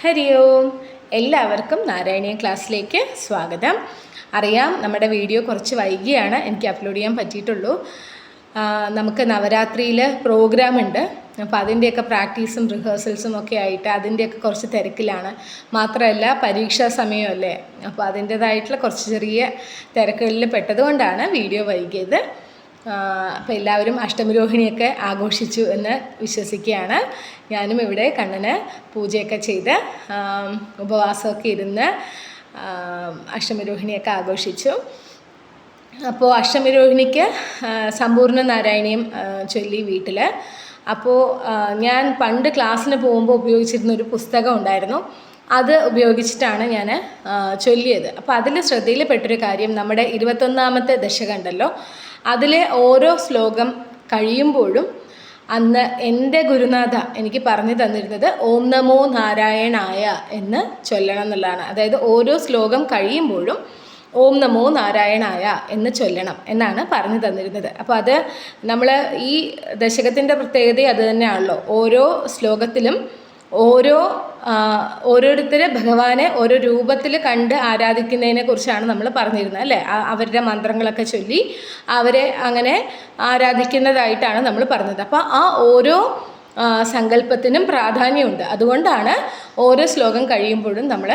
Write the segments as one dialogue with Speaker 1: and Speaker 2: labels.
Speaker 1: ഹരി ഓം. എല്ലാവർക്കും നാരായണീയ ക്ലാസ്സിലേക്ക് സ്വാഗതം. അറിയാം നമ്മുടെ വീഡിയോ കുറച്ച് വൈകിയാണ് എനിക്ക് അപ്ലോഡ് ചെയ്യാൻ പറ്റിയിട്ടുള്ളൂ. നമുക്ക് നവരാത്രിയിൽ പ്രോഗ്രാം ഉണ്ട്. അപ്പോൾ അതിന്റെയൊക്കെ പ്രാക്ടീസും റിഹേഴ്സൽസും ഒക്കെ ആയിട്ട് അതിന്റെയൊക്കെ കുറച്ച് തിരക്കിലാണ്. മാത്രമല്ല പരീക്ഷാ സമയമല്ലേ? അപ്പോൾ അതിന്റേതായിട്ടുള്ള കുറച്ച് ചെറിയ തിരക്കുകളിൽ പെട്ടതുകൊണ്ടാണ് വീഡിയോ വൈകിയത്. അപ്പോൾ എല്ലാവരും അഷ്ടമിരോഹിണിയൊക്കെ ആഘോഷിച്ചു എന്ന് വിശ്വസിക്കുകയാണ്. ഞാനും ഇവിടെ കണ്ണന് പൂജയൊക്കെ ചെയ്ത് ഉപവാസമൊക്കെ ഇരുന്ന് അഷ്ടമരോഹിണിയൊക്കെ ആഘോഷിച്ചു. അപ്പോൾ അഷ്ടമിരോഹിണിക്ക് സമ്പൂർണ നാരായണീയം ചൊല്ലി വീട്ടിൽ അപ്പോൾ ഞാൻ പണ്ട് ക്ലാസ്സിന് പോകുമ്പോൾ ഉപയോഗിച്ചിരുന്ന ഒരു പുസ്തകം ഉണ്ടായിരുന്നു. അത് ഉപയോഗിച്ചിട്ടാണ് ഞാൻ ചൊല്ലിയത്. അപ്പോൾ അതിൽ ശ്രദ്ധയിൽപ്പെട്ടൊരു കാര്യം നമ്മുടെ ഇരുപത്തൊന്നാമത്തെ ദശകമുണ്ടല്ലോ അതിലെ ഓരോ ശ്ലോകം കഴിയുമ്പോഴും അന്ന് എന്റെ ഗുരുനാഥ എനിക്ക് പറഞ്ഞു തന്നിരുന്നത് ഓം നമോ നാരായണായ എന്ന് ചൊല്ലണം എന്നുള്ളതാണ്. അതായത് ഓരോ ശ്ലോകം കഴിയുമ്പോഴും ഓം നമോ നാരായണായ എന്ന് ചൊല്ലണം എന്നാണ് പറഞ്ഞു തന്നിരുന്നത്. അപ്പോൾ അത് നമ്മൾ ഈ ദശകത്തിന്റെ പ്രത്യേകത അത് തന്നെയാണല്ലോ. ഓരോ ശ്ലോകത്തിലും ഓരോ ഓരോരുത്തർ ഭഗവാനെ ഓരോ രൂപത്തിൽ കണ്ട് ആരാധിക്കുന്നതിനെ കുറിച്ചാണ് നമ്മൾ പറഞ്ഞിരുന്നത് അല്ലേ? അവരുടെ മന്ത്രങ്ങളൊക്കെ ചൊല്ലി അവരെ അങ്ങനെ ആരാധിക്കുന്നതായിട്ടാണ് നമ്മൾ പറഞ്ഞത്. അപ്പോൾ ആ ഓരോ സങ്കല്പത്തിനും പ്രാധാന്യമുണ്ട്. അതുകൊണ്ടാണ് ഓരോ ശ്ലോകം കഴിയുമ്പോഴും നമ്മൾ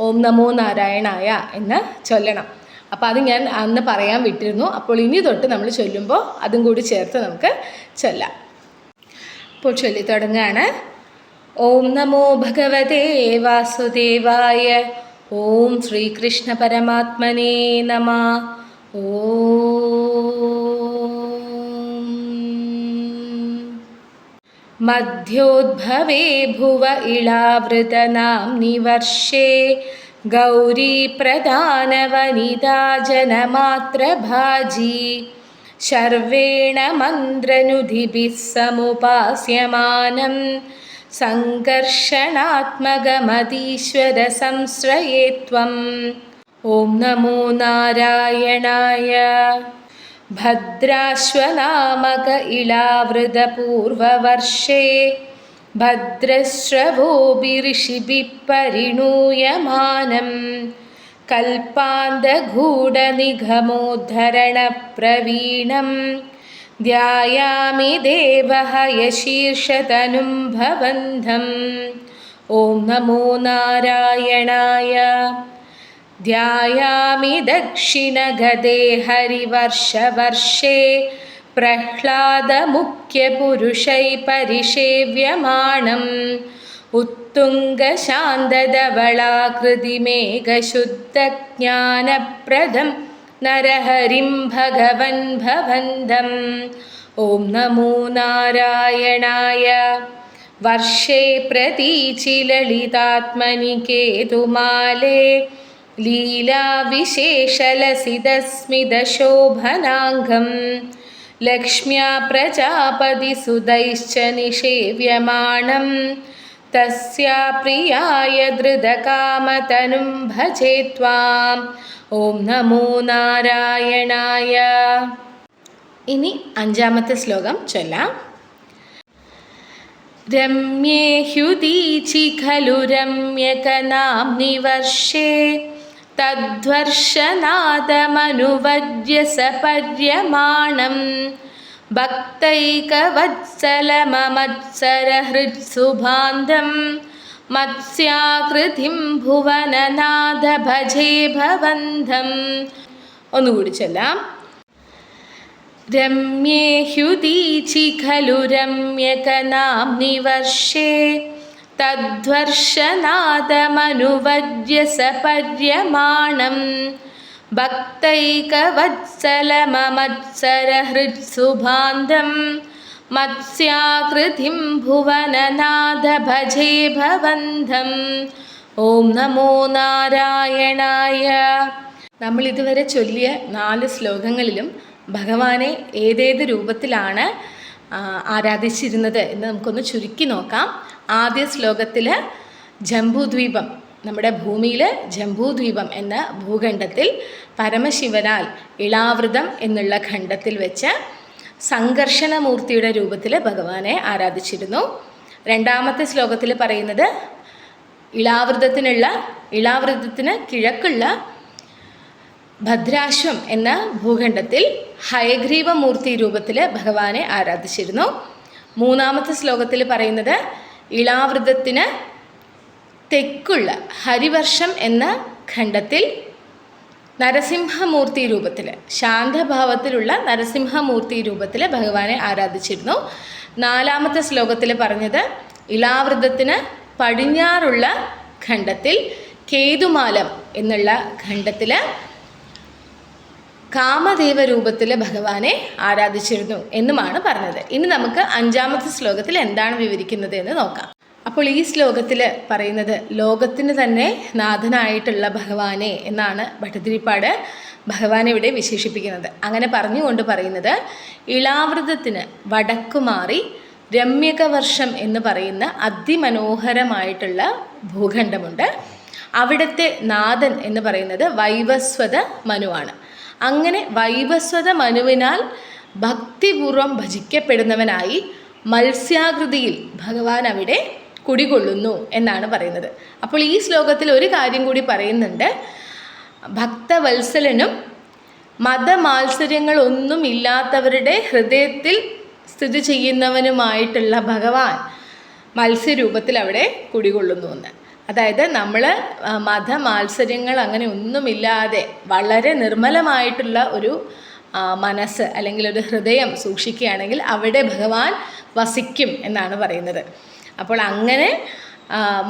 Speaker 1: ഓം നമോ നാരായണായ എന്ന് ചൊല്ലണം. അപ്പോൾ അത് ഞാൻ അന്ന് പറയാൻ വിട്ടിരുന്നു. അപ്പോൾ ഇനി തൊട്ട് നമ്മൾ ചൊല്ലുമ്പോൾ അതും കൂടി ചേർത്ത് നമുക്ക് ചൊല്ലാം. അപ്പോൾ ചൊല്ലി തുടങ്ങുകയാണ്. ॐ नमो भगवते वासुदेवाय। ॐ श्रीकृष्णपरमात्मने नमः। ॐ। मध्योद्भवे भुव इळावृतनाम्नि वर्षे गौरीप्रधानवनिता जनमात्रभाजी शर्वेण मन्द्रनुधिभिः समुपास्यमानम्। सङ्कर्षणात्मगमतीश्वरसंश्रये त्वम् ॐ नमो नारायणाय। भद्राश्वनामक इळावृतपूर्ववर्षे भद्रश्रवोभिऋषिभिः परिणूयमानं कल्पान्तगूढनिगमोद्धरणप्रवीणं ध्यायामि देवहयशीर्षतनुं भवन्धम् ॐ नमो नारायणाय ध्यायामि दक्षिणगदे हरिवर्षवर्षे प्रह्लादमुख्यपुरुषै परिसेव्यमाणम् उत्तुङ्गशान्तधवलाकृतिमेघशुद्धज्ञानप्रदं नरहरिं भगवन् भवन्दम्। ॐ नमो नारायणाय। वर्षे प्रतीचिललितात्मनि केतुमाले लीलाविशेषलसितस्मितशोभनाङ्गं लक्ष्म्या प्रजापतिसुतैश्च निषेव्यमाणं തസ്യാ പ്രിയായ ധൃതകാമതനും ഭജേ ത്വാം ഓം നമോ നാരായണായ ഇനി അഞ്ചാമത്തെ ശ്ലോകം ചൊല്ലാം. രമ്യേ ഹ്യുദീചി ഖലു രമ്യകനാംനി വർഷേ തദ്വർഷനാദമനുവര്യ സപര്യമാണം ഭക്തൈകവത്സലമമത്സരഹൃത്സുഭാന്തം മത്സ്യാകൃതിം ഭുവനനാഥ ഭജേ ഭവന്ധം ഒന്നുകൂടി ചൊല്ലാം. രമ്യേ ഹ്യുദീചി ഖലു രമ്യകനാംനി വർഷേ തദ്വർഷനാദമനുവര്യ സപര്യമാണം ഭക്തൈകവത്സലമമത്സരഹൃത്സുഭാന്തം മത്സ്യാകൃതിം ഭുവനനാഥ ഭജേ ഭവന്ധം ഓം നമോ നാരായണായ. നമ്മൾ ഇതുവരെ ചൊല്ലിയ നാല് ശ്ലോകങ്ങളിലും ഭഗവാനെ ഏതേത് രൂപത്തിലാണ് ആരാധിച്ചിരുന്നത് എന്ന് നമുക്കൊന്ന് ചുരുക്കി നോക്കാം. ആദ്യ ശ്ലോകത്തിൽ ജംബൂദ്വീപം. നമ്മുടെ ഭൂമിയിൽ ജംബൂദ്വീപം എന്ന ഭൂഖണ്ഡത്തിൽ പരമശിവനാൽ ഇളാവൃതം എന്നുള്ള ഖണ്ഡത്തിൽ വെച്ച് സംഘർഷണമൂർത്തിയുടെ രൂപത്തിൽ ഭഗവാനെ ആരാധിച്ചിരുന്നു. രണ്ടാമത്തെ ശ്ലോകത്തിൽ പറയുന്നത് ഇളാവൃതത്തിനുള്ള ഇളാവൃതത്തിന് കിഴക്കുള്ള ഭദ്രാശ്വം എന്ന ഭൂഖണ്ഡത്തിൽ ഹയഗ്രീവമൂർത്തി രൂപത്തിൽ ഭഗവാനെ ആരാധിച്ചിരുന്നു. മൂന്നാമത്തെ ശ്ലോകത്തിൽ പറയുന്നത് ഇളാവൃതത്തിന് തെക്കുള്ള ഹരിവർഷം എന്ന ഖണ്ഡത്തിൽ നരസിംഹമൂർത്തി രൂപത്തിൽ ശാന്തഭാവത്തിലുള്ള നരസിംഹമൂർത്തി രൂപത്തിൽ ഭഗവാനെ ആരാധിച്ചിരുന്നു. നാലാമത്തെ ശ്ലോകത്തിൽ പറഞ്ഞത് ഇളാവൃതത്തിന് പടിഞ്ഞാറുള്ള ഖണ്ഡത്തിൽ കേതുമാലം എന്നുള്ള ഖണ്ഡത്തിൽ കാമദേവ രൂപത്തിൽ ഭഗവാനെ ആരാധിച്ചിരുന്നു എന്നുമാണ് പറഞ്ഞത്. ഇനി നമുക്ക് അഞ്ചാമത്തെ ശ്ലോകത്തിൽ എന്താണ് വിവരിക്കുന്നത് എന്ന് നോക്കാം. അപ്പോൾ ഈ ശ്ലോകത്തിൽ പറയുന്നത് ലോകത്തിന് തന്നെ നാഥനായിട്ടുള്ള ഭഗവാനെ എന്നാണ് ഭട്ടതിരിപ്പാട് ഭഗവാനെ ഇവിടെ വിശേഷിപ്പിക്കുന്നത്. അങ്ങനെ പറഞ്ഞുകൊണ്ട് പറയുന്നത് ഇളാവൃതത്തിന് വടക്കുമാറി രമ്യകവർഷം എന്ന് പറയുന്ന അതിമനോഹരമായിട്ടുള്ള ഭൂഖണ്ഡമുണ്ട്. അവിടുത്തെ നാഥൻ എന്ന് പറയുന്നത് വൈവസ്വത മനുവാണ്. അങ്ങനെ വൈവസ്വത മനുവിനാൽ ഭക്തിപൂർവം ഭജിക്കപ്പെടുന്നവനായി മത്സ്യാകൃതിയിൽ ഭഗവാൻ അവിടെ കുടികൊള്ളുന്നു എന്നാണ് പറയുന്നത്. അപ്പോൾ ഈ ശ്ലോകത്തിൽ ഒരു കാര്യം കൂടി പറയുന്നുണ്ട്. ഭക്തവത്സലനും മതമാത്സര്യങ്ങളൊന്നും ഇല്ലാത്തവരുടെ ഹൃദയത്തിൽ സ്ഥിതി ചെയ്യുന്നവനുമായിട്ടുള്ള ഭഗവാൻ മത്സ്യരൂപത്തിൽ അവിടെ കുടികൊള്ളുന്നു എന്ന്. അതായത് നമ്മൾ മതമാത്സര്യങ്ങൾ അങ്ങനെ ഒന്നുമില്ലാതെ വളരെ നിർമ്മലമായിട്ടുള്ള ഒരു മനസ്സ് അല്ലെങ്കിൽ ഒരു ഹൃദയം സൂക്ഷിക്കുകയാണെങ്കിൽ അവിടെ ഭഗവാൻ വസിക്കും എന്നാണ് പറയുന്നത്. അപ്പോൾ അങ്ങനെ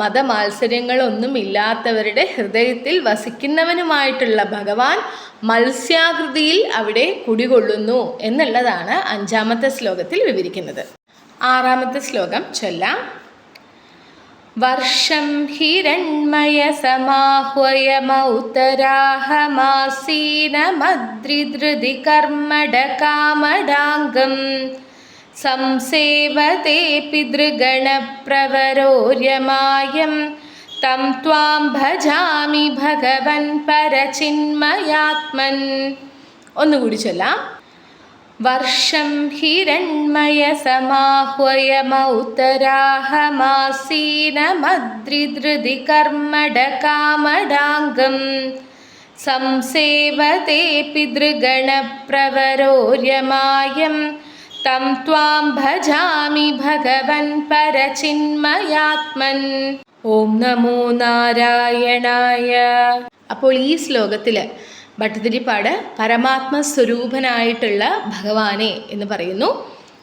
Speaker 1: മതമാത്സര്യങ്ങളൊന്നും ഇല്ലാത്തവരുടെ ഹൃദയത്തിൽ വസിക്കുന്നവനുമായിട്ടുള്ള ഭഗവാൻ മത്സ്യാകൃതിയിൽ അവിടെ കുടികൊള്ളുന്നു എന്നുള്ളതാണ് അഞ്ചാമത്തെ ശ്ലോകത്തിൽ വിവരിക്കുന്നത്. ആറാമത്തെ ശ്ലോകം ചൊല്ലാം. വർഷം ഹിരൺമയ സമാഹ്വയമൗത്തരാഹമാസീനമദ്രിധൃതി കർമ്മടകാമടാംഗം സംസേവത്തെ പിതൃഗണപ്രവരോര്യമായം. തം ത്വാം ഭജാമി ഭഗവൻ പരചിന്മയാത്മൻ. ഒന്നുകൂടി ചൊല്ലാം. വർഷം ഹിരൺമയ സമാഹ്വയമൗത്തരാഹമാസീനമദ്രിധൃതി കർമ്മടകാമടാംഗം സംസേവത്തെ പിതൃഗണപ്രവരോര്യമായം. തം ത്വാം ഭജാമി ഭഗവൻ പരചിന്മയാത്മൻ ഓം നമോ നാരായണായ അപ്പോൾ ഈ ശ്ലോകത്തിൽ ഭട്ടതിരിപ്പാട് പരമാത്മ സ്വരൂപനായിട്ടുള്ള ഭഗവാനെ എന്ന് പറയുന്നു.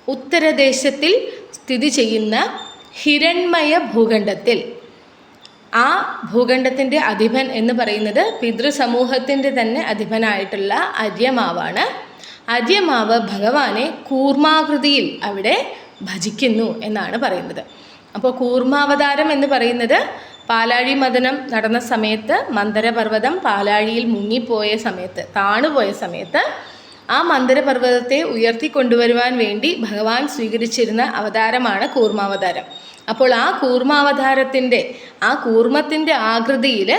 Speaker 1: ഉത്തരദേശത്തിൽ സ്ഥിതി ചെയ്യുന്ന ഹിരൺമയ ഭൂഖണ്ഡത്തിൽ. ആ ഭൂഖണ്ഡത്തിന്റെ അധിപൻ എന്ന് പറയുന്നത് പിതൃസമൂഹത്തിന്റെ തന്നെ അധിപനായിട്ടുള്ള അര്യമാവാണ്. അര്യമാവ് ഭഗവാനെ കൂർമാകൃതിയിൽ അവിടെ ഭജിക്കുന്നു എന്നാണ് പറയുന്നത്. അപ്പോൾ കൂർമാവതാരം എന്ന് പറയുന്നത് പാലാഴി മദനം നടന്ന സമയത്ത് മന്ദരപർവതം പാലാഴിയിൽ മുങ്ങിപ്പോയ സമയത്ത് താണുപോയ സമയത്ത് ആ മന്ദരപർവതത്തെ ഉയർത്തി കൊണ്ടുവരുവാൻ വേണ്ടി ഭഗവാൻ സ്വീകരിച്ചിരുന്ന അവതാരമാണ് കൂർമാവതാരം. അപ്പോൾ ആ കൂർമാവതാരത്തിന്റെ ആ കൂർമ്മത്തിന്റെ ആകൃതിയിൽ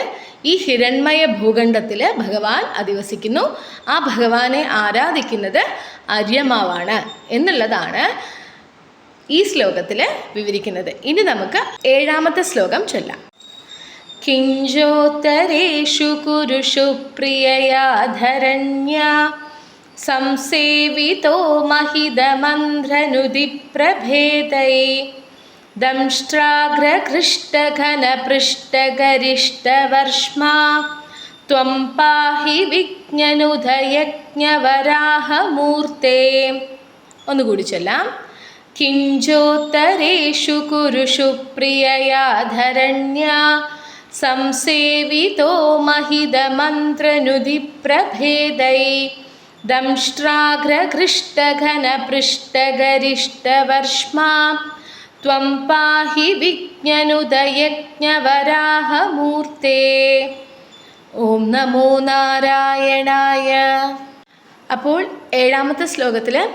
Speaker 1: ഈ ഹിരൺമയ ഭൂഖണ്ഡത്തിൽ ഭഗവാൻ അധിവസിക്കുന്നു. ആ ഭഗവാനെ ആരാധിക്കുന്നത് അര്യമാവാണ് എന്നുള്ളതാണ് ഈ ശ്ലോകത്തിൽ വിവരിക്കുന്നത്. ഇനി നമുക്ക് ഏഴാമത്തെ ശ്ലോകം ചൊല്ലാം. കിഞ്ചോത്തരേഷു കുരുഷു പ്രിയയാധരണ്യ സംസേവിതോ മഹിതമന്ത്രനുതി പ്രഭേദൈ दंष्ट्राग्रघृष्टघनपृष्ठगरिष्ठवर्ष्मा त्वं पाहि വിജ്ഞനുധയജ്ഞവരാഹമൂർത്തേ ഒന്നുകൂടി ചൊല്ലാം കിഞ്ചോത്തരേഷു കുരുഷു പ്രിയയാധരണ്യ സംസേവിതോ महिदमन्त्रनुदिप्रभेदै दंष्ट्राग्रघृष्टघनपृष्ठगरिष्ठवर्ष्मा त्वं पाहि विज्ञनुदयज्ञवराहमूर्ते ഓം നമോ നാരായണായ അപ്പോൾ ഏഴാമത്തെ ശ്ലോകത്തിൽ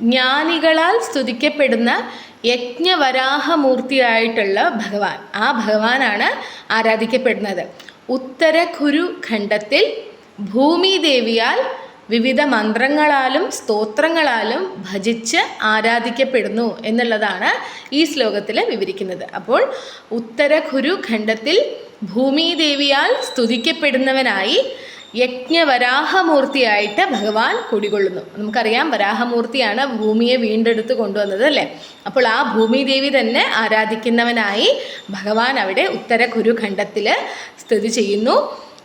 Speaker 1: ജ്ഞാനികളാൽ സ്തുതിക്കപ്പെടുന്ന യജ്ഞവരാഹമൂർത്തിയായിട്ടുള്ള ഭഗവാൻ ആ ഭഗവാനാണ് ആരാധിക്കപ്പെടുന്നത് ഉത്തര ഖുരു ഖണ്ഡത്തിൽ ഭൂമിദേവിയാൽ വിവിധ മന്ത്രങ്ങളാലും സ്തോത്രങ്ങളാലും ഭജിച്ച് ആരാധിക്കപ്പെടുന്നു എന്നുള്ളതാണ് ഈ ശ്ലോകത്തിൽ വിവരിക്കുന്നത്. അപ്പോൾ ഉത്തരഖുരു ഖണ്ഡത്തിൽ ഭൂമിദേവിയാൽ സ്തുതിക്കപ്പെടുന്നവനായി യജ്ഞവരാഹമൂർത്തിയായിട്ട് ഭഗവാൻ കുടികൊള്ളുന്നു. നമുക്കറിയാം വരാഹമൂർത്തിയാണ് ഭൂമിയെ വീണ്ടെടുത്ത് കൊണ്ടുവന്നത് അല്ലേ? അപ്പോൾ ആ ഭൂമിദേവി തന്നെ ആരാധിക്കുന്നവനായി ഭഗവാൻ അവിടെ ഉത്തര കുരുഖണ്ഡത്തിൽ സ്ഥിതി ചെയ്യുന്നു.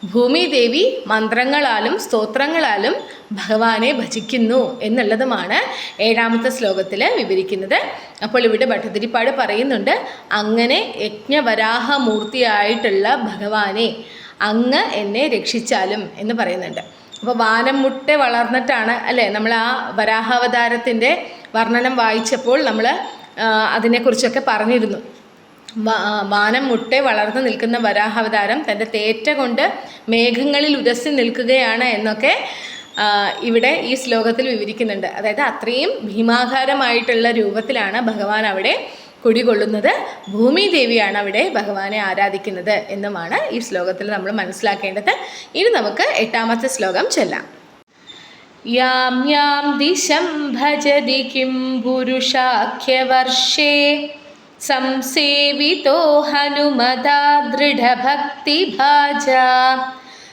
Speaker 1: ഭൂമിദേവി മന്ത്രങ്ങളാലും സ്തോത്രങ്ങളാലും ഭഗവാനെ ഭജിക്കുന്നു എന്നുള്ളതുമാണ് ഏഴാമത്തെ ശ്ലോകത്തിൽ വിവരിക്കുന്നത്. അപ്പോൾ ഇവിടെ ഭട്ടതിരിപ്പാട് പറയുന്നുണ്ട് അങ്ങനെ യജ്ഞവരാഹമൂർത്തിയായിട്ടുള്ള ഭഗവാനെ അങ്ങ് എന്നെ രക്ഷിച്ചാലും എന്ന് പറയുന്നുണ്ട്. അപ്പോൾ വാനം മുട്ട വളർന്നിട്ടാണ് അല്ലേ? നമ്മൾ ആ വരാഹാവതാരത്തിന്റെ വർണനം വായിച്ചപ്പോൾ നമ്മൾ അതിനെക്കുറിച്ചൊക്കെ പറഞ്ഞിരുന്നു. വാനം മുട്ടെ വളർന്നു നിൽക്കുന്ന വരാഹാവതാരം തന്റെ തേറ്റ കൊണ്ട് മേഘങ്ങളിൽ ഉദസി നിൽക്കുകയാണ് എന്നൊക്കെ ഇവിടെ ഈ ശ്ലോകത്തിൽ വിവരിക്കുന്നുണ്ട്. അതായത് അത്രയും ഭീമാകാരമായിട്ടുള്ള രൂപത്തിലാണ് ഭഗവാൻ അവിടെ കുടികൊള്ളുന്നത്. ഭൂമി ദേവിയാണ് അവിടെ ഭഗവാനെ ആരാധിക്കുന്നത് എന്നുമാണ് ഈ ശ്ലോകത്തിൽ നമ്മൾ മനസ്സിലാക്കേണ്ടത്. ഇനി നമുക്ക് എട്ടാമത്തെ ശ്ലോകം ചെല്ലാം. യാം യാം ദിശം ഭജതി കിം പുരുഷാഖ്യവർഷേ. സംസേവിതോ ഹനുമതാ ദൃഢഭക്തിഭാജ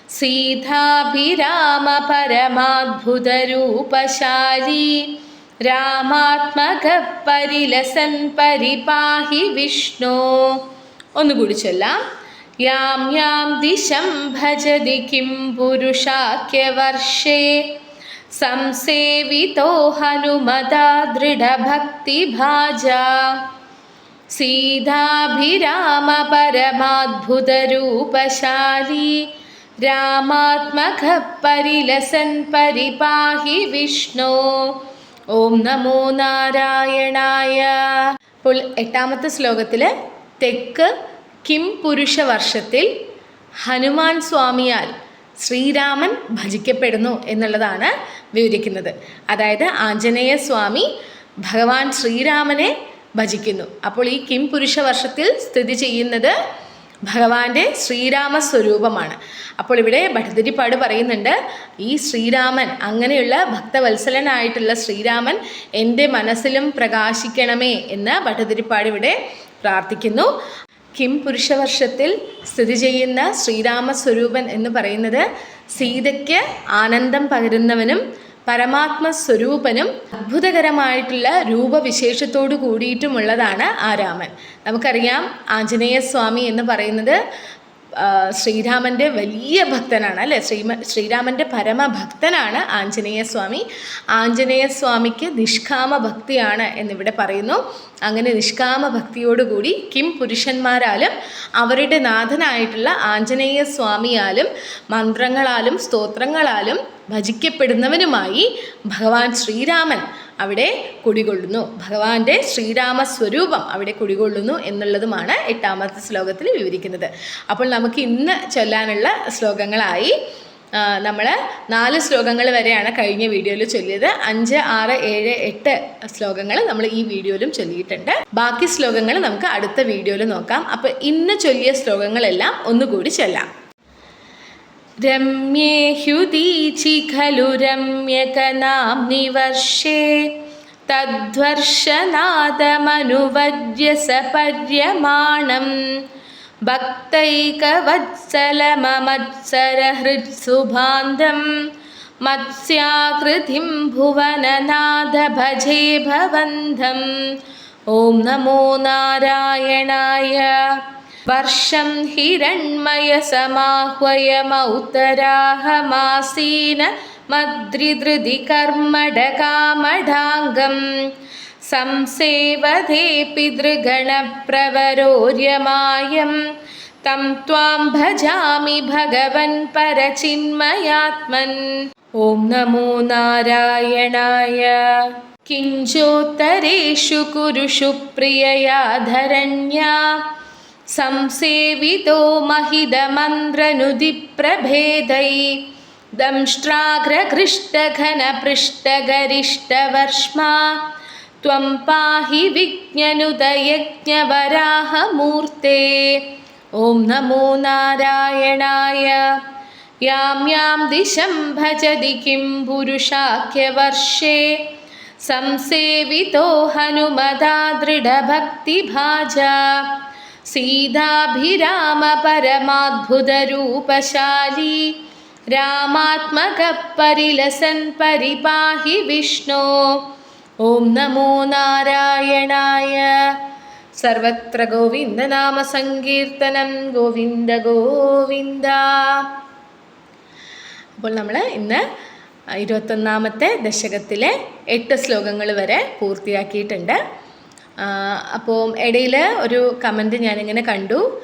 Speaker 1: സീതാഭിരാമ പരമാദ്ഭുതരൂപശാലി രാമാത്മക പരിലസൻ പരിപാഹി വിഷ്ണു. ഒന്നുകൂടി ചൊല്ലാം. യാം യാം ദിശം ഭജതി കിം പുരുഷാഖ്യവർഷേ സംസേവിതോ ഹനുമതാ ദൃഢഭക്തിഭാജ സീതാഭിരാമ പരമാദ്ഭുതരൂപശാലി രാമാത്മക പരിലസൻ പരിപാഹി വിഷ്ണു. ഓം നമോ നാരായണായ. അപ്പോൾ എട്ടാമത്തെ ശ്ലോകത്തിൽ തെക്ക് കിം പുരുഷ വർഷത്തിൽ ഹനുമാൻ സ്വാമിയാൽ ശ്രീരാമൻ ഭജിക്കപ്പെടുന്നു എന്നുള്ളതാണ് വിവരിക്കുന്നത്. അതായത് ആഞ്ജനേയ സ്വാമി ഭഗവാൻ ശ്രീരാമനെ ഭജിക്കുന്നു. അപ്പോൾ ഈ കിം പുരുഷ വർഷത്തിൽ സ്ഥിതി ചെയ്യുന്നത് ഭഗവാന്റെ ശ്രീരാമ സ്വരൂപമാണ്. അപ്പോൾ ഇവിടെ ഭട്ടതിരിപ്പാട് പറയുന്നുണ്ട് ഈ ശ്രീരാമൻ അങ്ങനെയുള്ള ഭക്തവത്സലനായിട്ടുള്ള ശ്രീരാമൻ എന്റെ മനസ്സിലും പ്രകാശിക്കണമേ എന്ന് ഭട്ടതിരിപ്പാട് ഇവിടെ പ്രാർത്ഥിക്കുന്നു. കിം പുരുഷവർഷത്തിൽ സ്ഥിതി ചെയ്യുന്ന ശ്രീരാമ സ്വരൂപൻ എന്ന് പറയുന്നത് സീതയ്ക്ക് ആനന്ദം പകരുന്നവനും പരമാത്മ സ്വരൂപനും അത്ഭുതകരമായിട്ടുള്ള രൂപവിശേഷത്തോടു കൂടിയിട്ടുമുള്ളതാണ് ആ രാമൻ. നമുക്കറിയാം ആഞ്ജനേയ സ്വാമി എന്ന് പറയുന്നത് ശ്രീരാമന്റെ വലിയ ഭക്തനാണ് അല്ലേ? ശ്രീമ ശ്രീരാമന്റെ പരമഭക്തനാണ് ആഞ്ജനേയ സ്വാമി ആഞ്ജനേയ സ്വാമിക്ക് നിഷ്കാമ ഭക്തിയാണ് എന്നിവിടെ പറയുന്നു. അങ്ങനെ നിഷ്കാമ ഭക്തിയോടുകൂടി കിം പുരുഷന്മാരാലും അവരുടെ നാഥനായിട്ടുള്ള ആഞ്ജനേയ സ്വാമിയാലും മന്ത്രങ്ങളാലും സ്തോത്രങ്ങളാലും ഭജിക്കപ്പെടുന്നവനുമായി ഭഗവാൻ ശ്രീരാമൻ അവിടെ കുടികൊള്ളുന്നു. ഭഗവാന്റെ ശ്രീരാമ സ്വരൂപം അവിടെ കുടികൊള്ളുന്നു എന്നുള്ളതുമാണ് എട്ടാമത്തെ ശ്ലോകത്തിൽ വിവരിക്കുന്നത്. അപ്പോൾ നമുക്ക് ഇന്ന് ചൊല്ലാനുള്ള ശ്ലോകങ്ങളായി നമ്മൾ നാല് ശ്ലോകങ്ങൾ വരെയാണ് കഴിഞ്ഞ വീഡിയോയിൽ ചൊല്ലിയത്. അഞ്ച് ആറ് ഏഴ് എട്ട് ശ്ലോകങ്ങൾ നമ്മൾ ഈ വീഡിയോയിലും ചൊല്ലിയിട്ടുണ്ട്. ബാക്കി ശ്ലോകങ്ങൾ നമുക്ക് അടുത്ത വീഡിയോയിൽ നോക്കാം. അപ്പോൾ ഇന്ന് ചൊല്ലിയ ശ്ലോകങ്ങളെല്ലാം ഒന്നുകൂടി ചൊല്ലാം. रम्ये ह्युदीचि खलु रम्यकनाम्नि वर्षे तद्वर्षनाथमनुवज्रसपर्यमाणं भक्तैकवत्सलममत्सरहृत्सुभान्धं मत्स्याकृतिं भुवननाद भजे भवन्धम् ॐ नमो नारायणाय। വർഷം ഹിരണ്മയസമാഹ്വയമൗത്തരാഹമാസീന മദ്രിധൃതി കർമ്മടകാമഢാംഗം സംസേവധേ പിതൃഗണപ്രവരോര്യമായം. തം ത്വാം ഭജാമി ഭഗവൻ പരചിന്മയാത്മൻ. ഓം നമോ നാരായണായ. കിഞ്ചോത്തരേഷു കുരുഷു പ്രിയയാ ധരണ്യാ സംസേവിതോ महिदमन्द्रनुदिप्रभेदै दंष्ट्राग्रघृष्टघनपृष्ठगरिष्ठवर्ष्मा त्वं पाहि विज्ञनुदयज्ञवराहमूर्ते ॐ नमो नारायणाय യാം യാം ദിശം ഭജതി കിം പുരുഷാഖ്യവർഷേ സംസേവിതോ ഹനുമതാ ദൃഢഭക്തിഭാജ രാമാത്മക പരിലസൻ പരിപാഹി വിഷ്ണു. ഓം നമോ നാരായണായ. സർവത്ര ഗോവിന്ദനാമ സങ്കീർത്തനം ഗോവിന്ദ ഗോവിന്ദ. അപ്പോൾ നമ്മൾ ഇന്ന് ഇരുപത്തൊന്നാമത്തെ ദശകത്തിലെ എട്ട് ശ്ലോകങ്ങൾ വരെ പൂർത്തിയാക്കിയിട്ടുണ്ട്. അപ്പോൾ ഇടയിൽ ഒരു കമന്റ് ഞാനിങ്ങനെ കണ്ടു.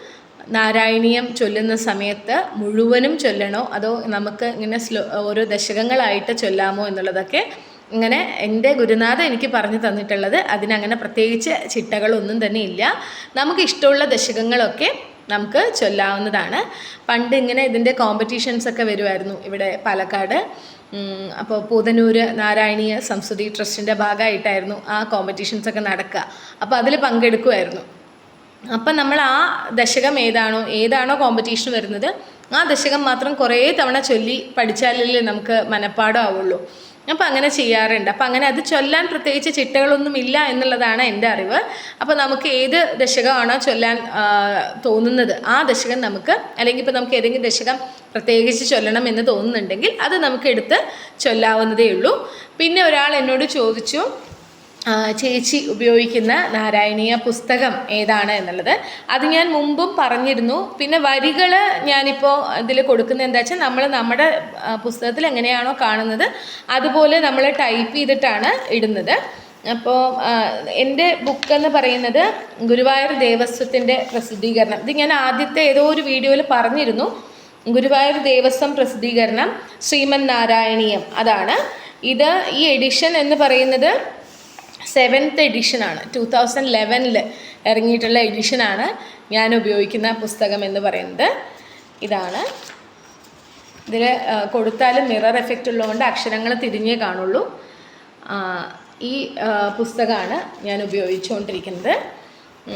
Speaker 1: നാരായണീയം ചൊല്ലുന്ന സമയത്ത് മുഴുവനും ചൊല്ലണോ? അതോ നമുക്ക് ഇങ്ങനെ സ്ലോ ഓരോ ദശകങ്ങളായിട്ട് ചൊല്ലാമോ എന്നുള്ളതൊക്കെ ഇങ്ങനെ എന്റെ ഗുരുനാഥ എനിക്ക് പറഞ്ഞു തന്നിട്ടുള്ളത്. അതിനങ്ങനെ പ്രത്യേകിച്ച് ചിട്ടകളൊന്നും തന്നെ ഇല്ല. നമുക്ക് ഇഷ്ടമുള്ള ദശകങ്ങളൊക്കെ നമുക്ക് ചൊല്ലാവുന്നതാണ്. പണ്ട് ഇങ്ങനെ ഇതിന്റെ കോമ്പറ്റീഷൻസ് ഒക്കെ വരുമായിരുന്നു ഇവിടെ പാലക്കാട്. അപ്പോൾ പൂതനൂര് നാരായണീയ സംസ്കൃതി ട്രസ്റ്റിന്റെ ഭാഗമായിട്ടായിരുന്നു ആ കോമ്പറ്റീഷൻസ് ഒക്കെ നടക്കുക. അപ്പോൾ അതിൽ പങ്കെടുക്കുമായിരുന്നു അപ്പം നമ്മൾ ആ ദശകം ഏതാണോ ഏതാണോ കോമ്പറ്റീഷൻ വരുന്നത് ആ ദശകം മാത്രം കുറേ തവണ ചൊല്ലി പഠിച്ചാലല്ലേ നമുക്ക് മനഃപ്പാടം ആവുള്ളൂ അപ്പം അങ്ങനെ ചെയ്യാറുണ്ട്. അപ്പം അങ്ങനെ അത് ചൊല്ലാൻ പ്രത്യേകിച്ച് ചിട്ടകളൊന്നും ഇല്ല എന്നുള്ളതാണ് എന്റെ അറിവ്. അപ്പോൾ നമുക്ക് ഏത് ദശകമാണോ ചൊല്ലാൻ തോന്നുന്നത് ആ ദശകം നമുക്ക് അല്ലെങ്കിൽ ഇപ്പോൾ നമുക്ക് ഏതെങ്കിലും ദശകം പ്രത്യേകിച്ച് ചൊല്ലണം എന്ന് തോന്നുന്നുണ്ടെങ്കിൽ അത് നമുക്ക് എടുത്ത് ചൊല്ലാവുന്നതേ ഉള്ളൂ. പിന്നെ ഒരാൾ എന്നോട് ചോദിച്ചു ചേച്ചി ഉപയോഗിക്കുന്ന നാരായണീയ പുസ്തകം ഏതാണ് എന്നുള്ളത്. അത് ഞാൻ മുമ്പും പറഞ്ഞിരുന്നു. പിന്നെ വരികൾ ഞാനിപ്പോൾ ഇതിൽ കൊടുക്കുന്നത് എന്താ വെച്ചാൽ നമ്മൾ നമ്മുടെ പുസ്തകത്തിൽ എങ്ങനെയാണോ കാണുന്നത് അതുപോലെ നമ്മൾ ടൈപ്പ് ചെയ്തിട്ടാണ് ഇടുന്നത്. അപ്പോൾ എന്റെ ബുക്ക് എന്ന് പറയുന്നത് ഗുരുവായൂർ ദേവസ്വത്തിന്റെ പ്രസിദ്ധീകരണം. ഇത് ഞാൻ ആദ്യത്തെ ഏതോ ഒരു വീഡിയോയിൽ പറഞ്ഞിരുന്നു. ഗുരുവായൂർ ദേവസ്വം പ്രസിദ്ധീകരണം ശ്രീമൻ നാരായണീയം. അതാണ്. ഇത് ഈ എഡിഷൻ എന്ന് പറയുന്നത് സെവൻത്ത് എഡിഷനാണ് ടു തൗസൻഡ് ലെവനിൽ ഇറങ്ങിയിട്ടുള്ള എഡിഷനാണ് ഞാൻ ഉപയോഗിക്കുന്ന പുസ്തകം എന്ന് പറയുന്നത്. ഇതാണ്. ഇതിൽ കൊടുത്താലും മിറർ എഫക്റ്റ് ഉള്ളതുകൊണ്ട് അക്ഷരങ്ങൾ തിരിഞ്ഞേ കാണുള്ളൂ. ഈ പുസ്തകമാണ് ഞാൻ ഉപയോഗിച്ചുകൊണ്ടിരിക്കുന്നത്.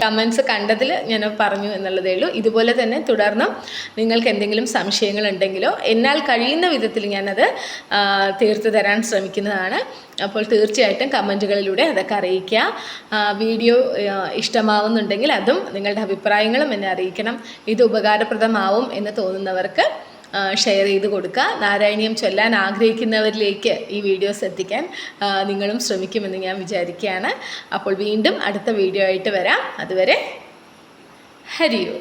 Speaker 1: കമൻസ് കണ്ടതിൽ ഞാൻ പറഞ്ഞു എന്നുള്ളതേ ഉള്ളൂ. ഇതുപോലെ തന്നെ തുടർന്നും നിങ്ങൾക്ക് എന്തെങ്കിലും സംശയങ്ങൾ ഉണ്ടെങ്കിലോ എന്നാൽ കഴിയുന്ന വിധത്തിൽ ഞാനത് തീർത്തു തരാൻ ശ്രമിക്കുന്നതാണ്. അപ്പോൾ തീർച്ചയായിട്ടും കമന്റുകളിലൂടെ അതൊക്കെ അറിയിക്കുക. വീഡിയോ ഇഷ്ടമാവുന്നുണ്ടെങ്കിൽ അതും നിങ്ങളുടെ അഭിപ്രായങ്ങളും എന്നെ അറിയിക്കണം. ഇത് ഉപകാരപ്രദമാവും എന്ന് തോന്നുന്നവർക്ക് ഷെയർ ചെയ്ത് കൊടുക്കുക നാരായണീയം ചൊല്ലാൻ ആഗ്രഹിക്കുന്നവരിലേക്ക് ഈ വീഡിയോസ് എത്തിക്കാൻ നിങ്ങളും ശ്രമിക്കുമെന്ന് ഞാൻ വിചാരിക്കുകയാണ്. അപ്പോൾ വീണ്ടും അടുത്ത വീഡിയോ ആയിട്ട് വരാം. അതുവരെ ഹരിയോ.